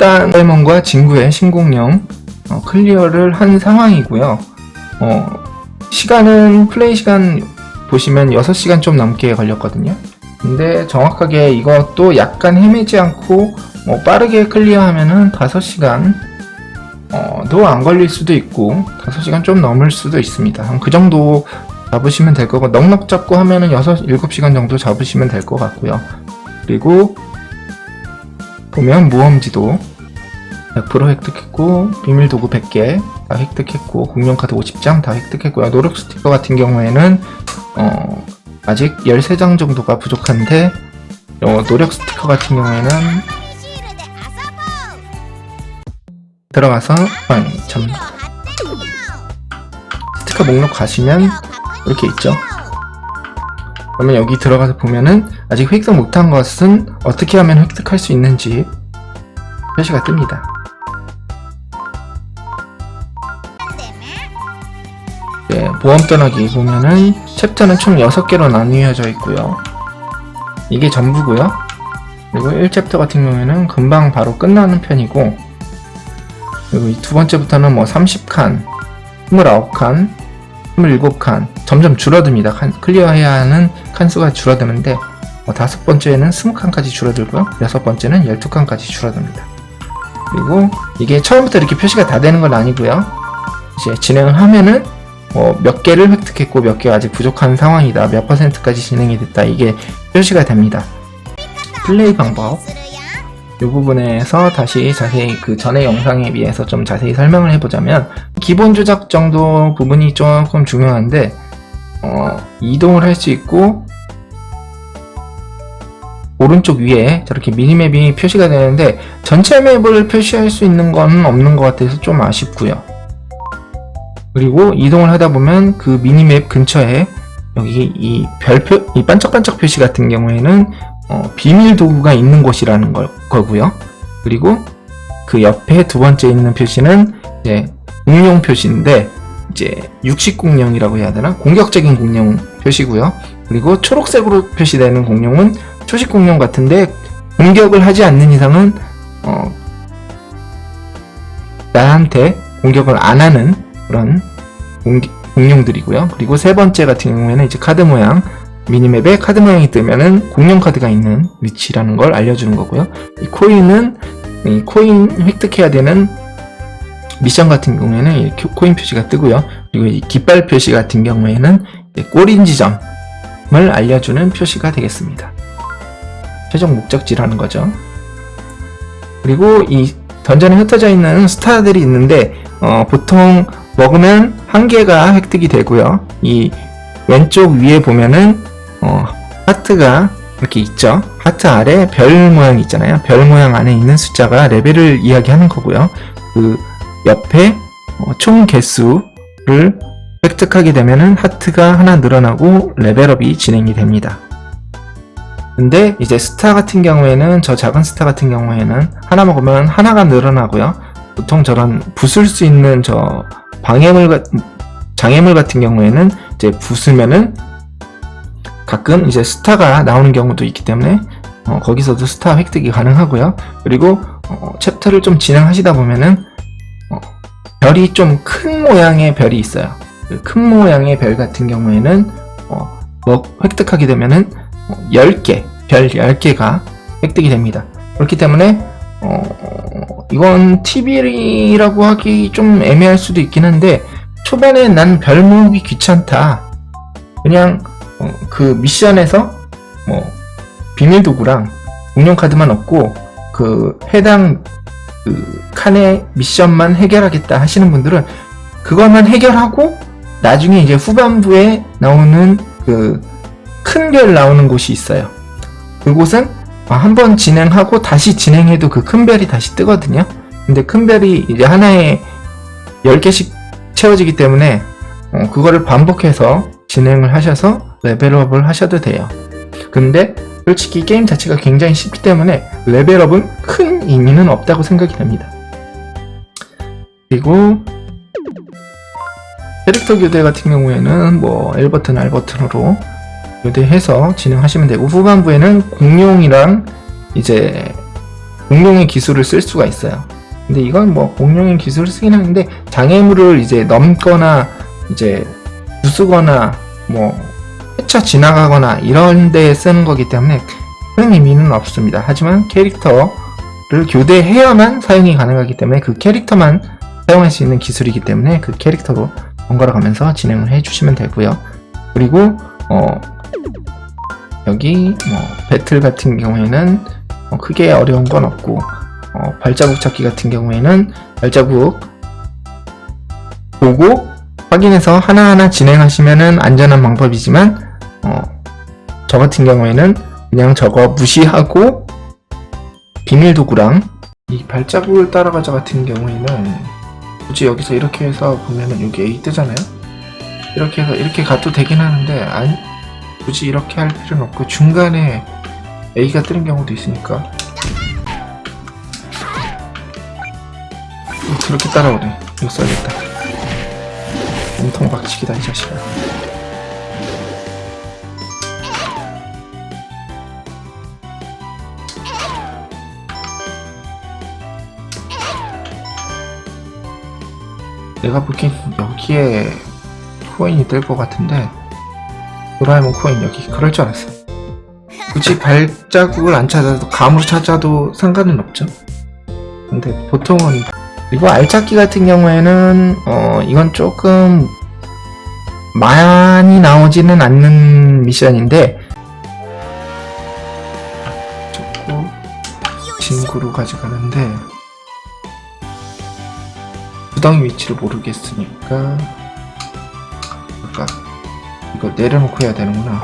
일단 다이몬과 진구의 신공룡 어, 클리어를 한 상황이고요. 어, 시간은 플레이 시간 보시면 6시간 좀 넘게 걸렸거든요. 근데 정확하게 이것도 약간 헤매지 않고 뭐 빠르게 클리어하면은 5시간 어, 도안 걸릴 수도 있고 5시간 좀 넘을 수도 있습니다. 한 그 정도 잡으시면 될 거고 넉넉 잡고 하면은 6, 7시간 정도 잡으시면 될 것 같고요. 그리고 보면 모험지도 100% 획득했고 비밀 도구 100개 다 획득했고 공룡 카드 50장 다 획득했고요. 노력 스티커 같은 경우에는 어, 아직 13장 정도가 부족한데 어, 노력 스티커 같은 경우에는 들어가서 아니 참 스티커 목록 가시면 이렇게 있죠. 그러면 여기 들어가서 보면은 아직 획득 못한 것은 어떻게 하면 획득할 수 있는지 표시가 뜹니다. 보험 떠나기 보면은 챕터는 총 6개로 나뉘어져 있고요. 이게 전부고요. 그리고 1챕터 같은 경우에는 금방 바로 끝나는 편이고 그리고 이두 번째부터는 뭐 30칸, 29칸, 27칸 점점 줄어듭니다. 칸, 클리어해야 하는 칸수가 줄어드는데 어, 다섯 번째는 20칸까지 줄어들고요. 여섯 번째는 12칸까지 줄어듭니다. 그리고 이게 처음부터 이렇게 표시가 다 되는 건 아니고요. 이제 진행을 하면은 뭐 몇 개를 획득했고 몇 개가 아직 부족한 상황이다. 몇 퍼센트까지 진행이 됐다. 이게 표시가 됩니다. 플레이 방법 이 부분에서 다시 자세히 그 전의 영상에 비해서 좀 자세히 설명을 해보자면 기본 조작 정도 부분이 조금 중요한데 어, 이동을 할 수 있고 오른쪽 위에 저렇게 미니맵이 표시가 되는데 전체 맵을 표시할 수 있는 건 없는 것 같아서 좀 아쉽고요. 그리고 이동을 하다 보면 그 미니맵 근처에 여기 이 별표, 이 반짝반짝 표시 같은 경우에는 어, 비밀 도구가 있는 곳이라는 걸, 거고요. 그리고 그 옆에 두 번째 있는 표시는 이제 공룡 표시인데 이제 육식 공룡이라고 해야 되나? 공격적인 공룡 표시고요. 그리고 초록색으로 표시되는 공룡은 초식 공룡 같은데 공격을 하지 않는 이상은 어, 나한테 공격을 안 하는 그런 공룡들이고요. 그리고 세 번째 같은 경우에는 이제 카드 모양 미니맵에 카드 모양이 뜨면은 공룡 카드가 있는 위치라는 걸 알려주는 거고요. 이 코인은 이 코인 획득해야 되는 미션 같은 경우에는 이렇게 코인 표시가 뜨고요. 그리고 이 깃발 표시 같은 경우에는 꼬린 지점을 알려주는 표시가 되겠습니다. 최종 목적지라는 거죠. 그리고 이 던전에 흩어져 있는 스타들이 있는데 어, 보통 먹으면 한 개가 획득이 되고요. 이 왼쪽 위에 보면은 어, 하트가 이렇게 있죠. 하트 아래 별 모양이 있잖아요. 별 모양 안에 있는 숫자가 레벨을 이야기하는 거고요. 그 옆에 어, 총 개수를 획득하게 되면은 하트가 하나 늘어나고 레벨업이 진행이 됩니다. 근데 이제 스타 같은 경우에는 저 작은 스타 같은 경우에는 하나 먹으면 하나가 늘어나고요. 보통 저런 부술 수 있는 저 방해물 같 장애물 같은 경우에는 이제 부수면은 가끔 이제 스타가 나오는 경우도 있기 때문에 어, 거기서도 스타 획득이 가능하고요. 그리고 어, 챕터를 좀 진행하시다 보면은 어, 별이 좀 큰 모양의 별이 있어요. 그 큰 모양의 별 같은 경우에는 어, 뭐 획득하게 되면은 어, 10개, 별 10개가 획득이 됩니다. 그렇기 때문에 어, 이건 TV라고 하기 좀 애매할 수도 있긴 한데 초반에 난 별 모으기 귀찮다. 그냥 어, 그 미션에서 뭐 비밀 도구랑 공룡 카드만 얻고 그 해당 그 칸의 미션만 해결하겠다 하시는 분들은 그것만 해결하고 나중에 이제 후반부에 나오는 그 큰 별 나오는 곳이 있어요. 그곳은 아, 한 번 진행하고 다시 진행해도 그 큰 별이 다시 뜨거든요. 근데 큰 별이 이제 하나에 10개씩 채워지기 때문에 어, 그거를 반복해서 진행을 하셔서 레벨업을 하셔도 돼요. 근데 솔직히 게임 자체가 굉장히 쉽기 때문에 레벨업은 큰 의미는 없다고 생각이 됩니다. 그리고 캐릭터 교대 같은 경우에는 뭐 L 버튼, R 버튼으로 교대해서 진행하시면 되고 후반부에는 공룡이랑 이제 공룡의 기술을 쓸 수가 있어요. 근데 이건 뭐 공룡의 기술을 쓰긴 하는데 장애물을 이제 넘거나 이제 부수거나 뭐 헤쳐 지나가거나 이런 데 쓰는 거기 때문에 큰 의미는 없습니다. 하지만 캐릭터를 교대해야만 사용이 가능하기 때문에 그 캐릭터만 사용할 수 있는 기술이기 때문에 그 캐릭터로 번갈아 가면서 진행을 해주시면 되고요. 그리고 어 여기 뭐 배틀 같은 경우에는 어, 크게 어려운 건 없고 어, 발자국 찾기 같은 경우에는 발자국 보고 확인해서 하나하나 진행하시면은 안전한 방법이지만 어, 저 같은 경우에는 그냥 저거 무시하고 비밀 도구랑 이 발자국을 따라가자 같은 경우에는 굳이 여기서 이렇게 해서 보면은 여기 A 뜨잖아요. 이렇게 해서 이렇게 가도 되긴 하는데 안 굳이 이렇게 할 필요는 없고 중간에 A가 뜨는 경우도 있으니까 그렇게 따라오래. 이거 써야겠다. 몸통 박치기다 이 자식아. 내가 보기엔 여기에 코인이 뜰 것 같은데 도라에몽 코인 여기 그럴 줄 알았어. 굳이 발자국을 안 찾아도 감으로 찾아도 상관은 없죠. 근데 보통은 그리고 알찾기 같은 경우에는 어 이건 조금 많이 나오지는 않는 미션인데 자꾸 친구로 가져가는데 구덩이 위치를 모르겠으니까 아까 이거 내려놓고 해야 되는구나.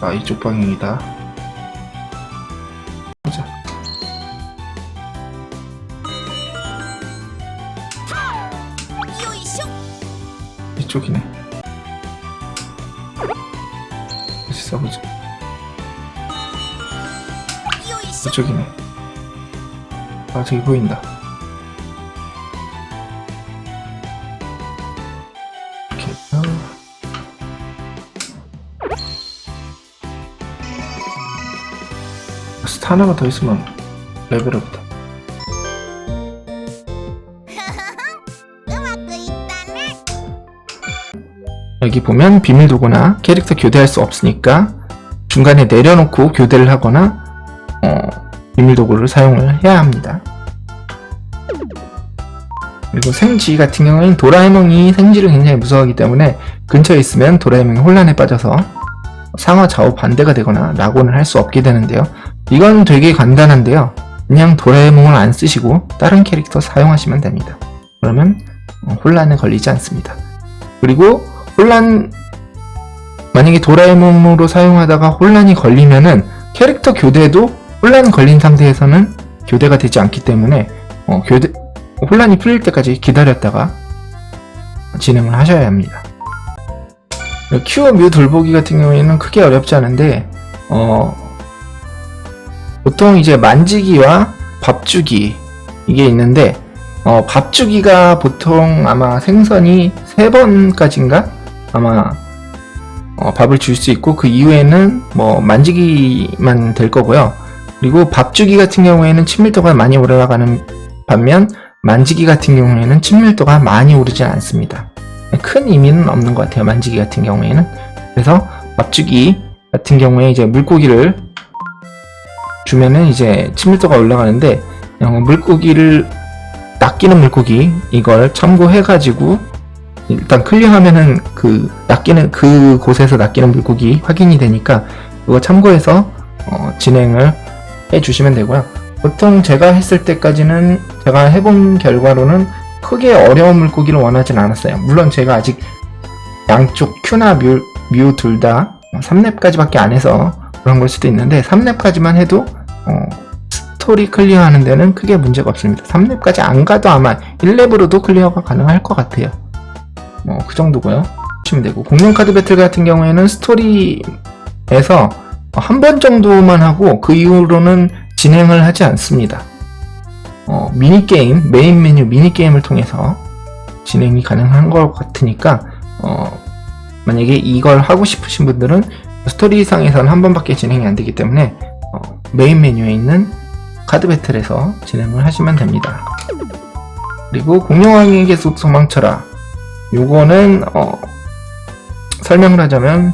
아 이쪽 방향이다. 보자. 이쪽이네. 다시 써보자. 이쪽이네. 아 저기 보인다 하나만 더 있으면 레벨업이다 여기 보면 비밀 도구나 캐릭터 교대할 수 없으니까 중간에 내려놓고 교대를 하거나 어, 비밀 도구를 사용을 해야 합니다. 그리고 생쥐 같은 경우에는 도라에몽이 생쥐를 굉장히 무서워하기 때문에 근처에 있으면 도라에몽이 혼란에 빠져서 상하 좌우 반대가 되거나 낙원을 할 수 없게 되는데요. 이건 되게 간단한데요. 그냥 도라에몽을 안 쓰시고 다른 캐릭터 사용하시면 됩니다. 그러면 어, 혼란에 걸리지 않습니다. 그리고 혼란 만약에 도라에몽으로 사용하다가 혼란이 걸리면은 캐릭터 교대도 혼란 걸린 상태에서는 교대가 되지 않기 때문에 어, 교대 혼란이 풀릴 때까지 기다렸다가 진행을 하셔야 합니다. 큐어 뮤 돌보기 같은 경우에는 크게 어렵지 않은데 어, 보통 이제 만지기와 밥주기 이게 있는데 어, 밥주기가 보통 아마 생선이 세 번까지인가 아마 어, 밥을 줄 수 있고 그 이후에는 뭐 만지기만 될 거고요. 그리고 밥주기 같은 경우에는 친밀도가 많이 올라가는 반면 만지기 같은 경우에는 친밀도가 많이 오르지 않습니다. 큰 의미는 없는 것 같아요. 만지기 같은 경우에는 그래서 밥주기 같은 경우에 이제 물고기를 주면은 이제 친밀도가 올라가는데 어, 물고기를 낚이는 물고기 이걸 참고해가지고 일단 클리어하면은 그 낚이는 그 곳에서 낚이는 물고기 확인이 되니까 그거 참고해서 어, 진행을 해주시면 되고요. 보통 제가 했을 때까지는 제가 해본 결과로는 크게 어려운 물고기를 원하진 않았어요. 물론 제가 아직 양쪽 큐나 뮤, 뮤둘 다 3렙까지밖에 안 해서 그런 걸 수도 있는데 3렙까지만 해도 어, 스토리 클리어하는 데는 크게 문제가 없습니다. 3렙까지 안 가도 아마 1렙으로도 클리어가 가능할 것 같아요. 뭐 그 정도고요. 치면 되고 공룡 카드 배틀 같은 경우에는 스토리에서 한 번 정도만 하고 그 이후로는 진행을 하지 않습니다. 어, 미니게임, 메인 메뉴 미니게임을 통해서 진행이 가능한 것 같으니까 어, 만약에 이걸 하고 싶으신 분들은 스토리상에서는 한 번밖에 진행이 안 되기 때문에 어, 메인 메뉴에 있는 카드 배틀에서 진행을 하시면 됩니다. 그리고 공룡왕에게서 도망쳐라. 요거는 어, 설명을 하자면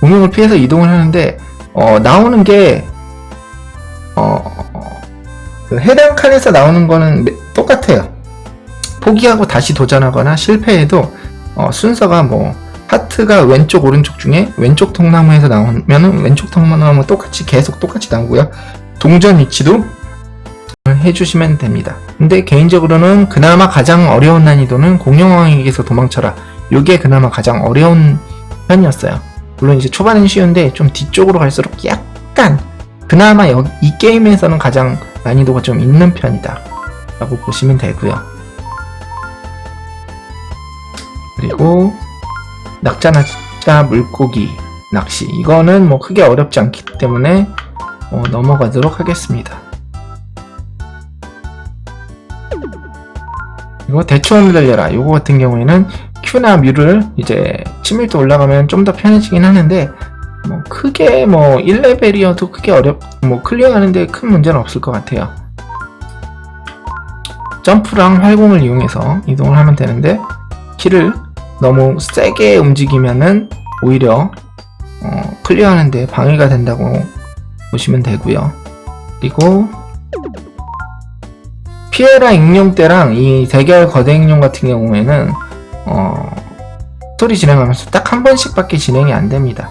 공룡을 피해서 이동을 하는데 어, 나오는 게 어, 그 해당 칸에서 나오는 거는 매- 똑같아요. 포기하고 다시 도전하거나 실패해도 어, 순서가 뭐 하트가 왼쪽 오른쪽 중에 왼쪽 통나무에서 나오면은 왼쪽 통나무 똑같이 계속 똑같이 나오고요. 동전 위치도 해주시면 됩니다. 근데 개인적으로는 그나마 가장 어려운 난이도는 공룡왕에게서 도망쳐라. 요게 그나마 가장 어려운 편이었어요. 물론 이제 초반엔 쉬운데 좀 뒤쪽으로 갈수록 약간 그나마 여기 이 게임에서는 가장 난이도가 좀 있는 편이다. 라고 보시면 되고요. 그리고 낙자 낙자 물고기 낚시 이거는 뭐 크게 어렵지 않기 때문에 어, 넘어가도록 하겠습니다. 그리고 대추원을 달려라 요거 같은 경우에는 Q나 뮤를 이제 친밀도 올라가면 좀 더 편해지긴 하는데 뭐 크게 뭐 1레벨이어도 크게 어렵 뭐 클리어하는데 큰 문제는 없을 것 같아요. 점프랑 활공을 이용해서 이동을 하면 되는데 키를 너무 세게 움직이면은 오히려 어, 클리어하는데 방해가 된다고 보시면 되고요. 그리고 피에라 익룡 때랑 이 대결 거대 익룡 같은 경우에는 어, 스토리 진행하면서 딱 한 번씩밖에 진행이 안 됩니다.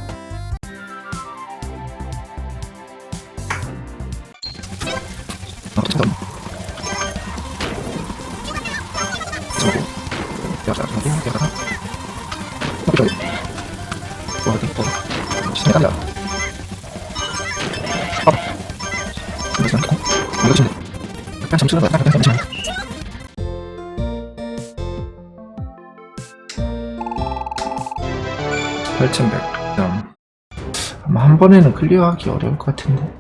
8100점 아마 한 번에는 클리어하기 어려울 것 같은데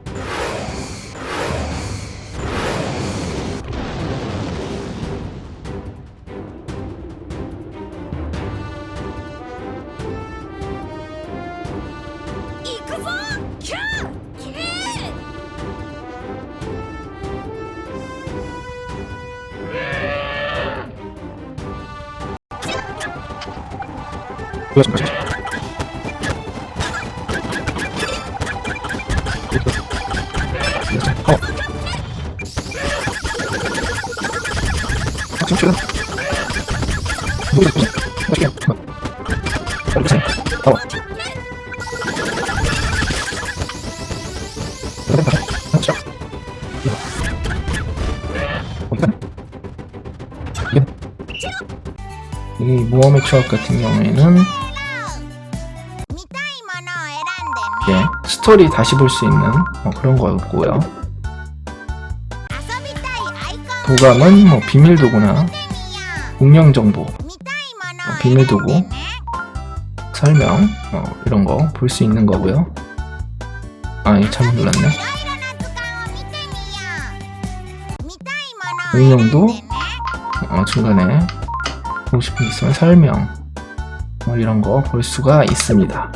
그렇습니다. 이 모험의 추억 같은 경우에는 예, 스토리 다시 볼 수 있는 어, 그런 거였고요. 도감은 뭐 비밀도구나. 운영 정보. 비밀도구 설명 어, 이런 거 볼 수 있는 거고요. 아, 이 잘못 눌렀네. 운영도 어, 중간에 보고 싶은 게 있으면 설명 뭐 이런 거 볼 수가 있습니다.